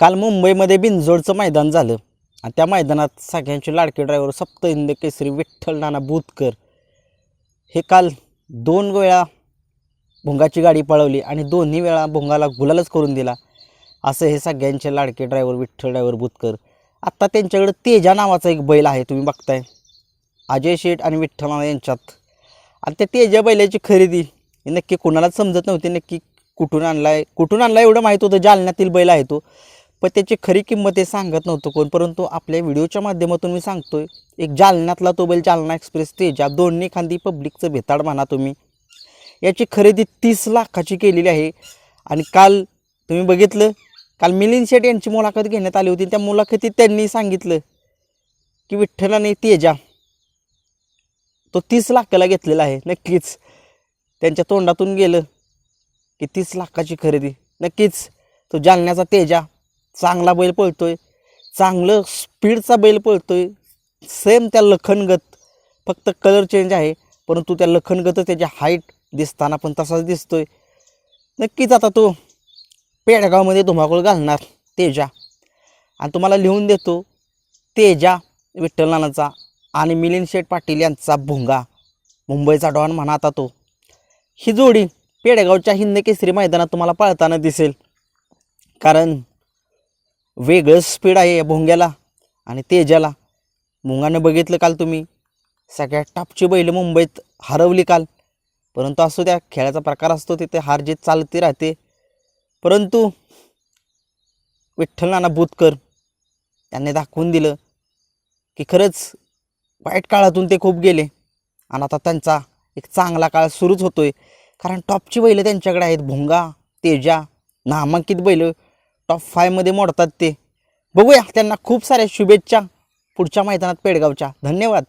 काल मुंबईमध्ये बिनजोडचं मैदान झालं. आणि त्या मैदानात सगळ्यांचे लाडके ड्रायव्हर सप्त हिंद केसरी विठ्ठल नाना बुतकर हे काल दोन वेळा भुंगाची गाडी पळवली आणि दोन्ही वेळा भुंगाला गुलालच करून दिला. असं हे सगळ्यांचे लाडके ड्रायव्हर विठ्ठल ड्रायव्हर बुतकर आत्ता त्यांच्याकडं तेजा नावाचा एक बैल आहे तुम्ही बघताय. अजय शेठ आणि विठ्ठल नाना यांच्यात. आणि त्या तेजा बैलाची खरेदी नक्की कोणालाच समजत नव्हती नक्की कुठून आणला आहे कुठून आणला एवढं माहीत होतं जालन्यातील बैल आहे तो. पण त्याची खरी किंमत हे सांगत नव्हतं कोण. परंतु आपल्या व्हिडिओच्या माध्यमातून मी सांगतोय एक जालन्यातला तो बैल जालना एक्सप्रेस तेजा दोन्ही खांदी पब्लिकचं भेताड म्हणा तुम्ही याची खरेदी तीस लाखाची केलेली आहे. आणि काल तुम्ही बघितलं काल मिलिंद शेठ यांची मुलाखत घेण्यात आली होती. त्या मुलाखतीत त्यांनी सांगितलं की विठ्ठलाने तेजा तो तीस लाखाला घेतलेला आहे नक्कीच. त्यांच्या तोंडातून गेलं की तीस लाखाची खरेदी नक्कीच. तो जालन्याचा तेजा चांगला बैल पळतोय. चांगलं स्पीडचा बैल पळतोय. सेम त्या लखनगत. फक्त कलर चेंज आहे. परंतु त्या लखनगत त्याची हाईट दिसताना पण तसाच दिसतोय. नक्कीच आता तो पेडगावमध्ये धुमाकूळ घालणार. तेजा. आणि तुम्हाला लिहून देतो. तेजा विठ्ठल नानाचा आणि मिलिंद शेठ पाटील यांचा भुंगा. मुंबईचा डॉन म्हणा आता तो. ही जोडी पेडगावच्या हिंद केसरी मैदानात तुम्हाला पळताना दिसेल. कारण वेगळं स्पीड आहे या भोंग्याला आणि तेजाला. मुंगानं बघितलं काल तुम्ही. सगळ्यात टॉपची बैल मुंबईत हरवली काल. परंतु असो त्या खेळाचा प्रकार असतो तिथे हार जीत चालती राहते. परंतु विठ्ठल नाना बुतकर त्यांनी दाखवून दिलं की खरंच वाईट काळातून ते खूप गेले. आणि आता त्यांचा एक चांगला काळ सुरूच होतोय. कारण टॉपची बैलं त्यांच्याकडे आहेत. भोंगा तेजा नामांकित बैलं. टॉप फायमध्ये मोडतात ते. बघूया त्यांना खूप साऱ्या शुभेच्छा पुढच्या मैदानात पेडगावच्या. धन्यवाद.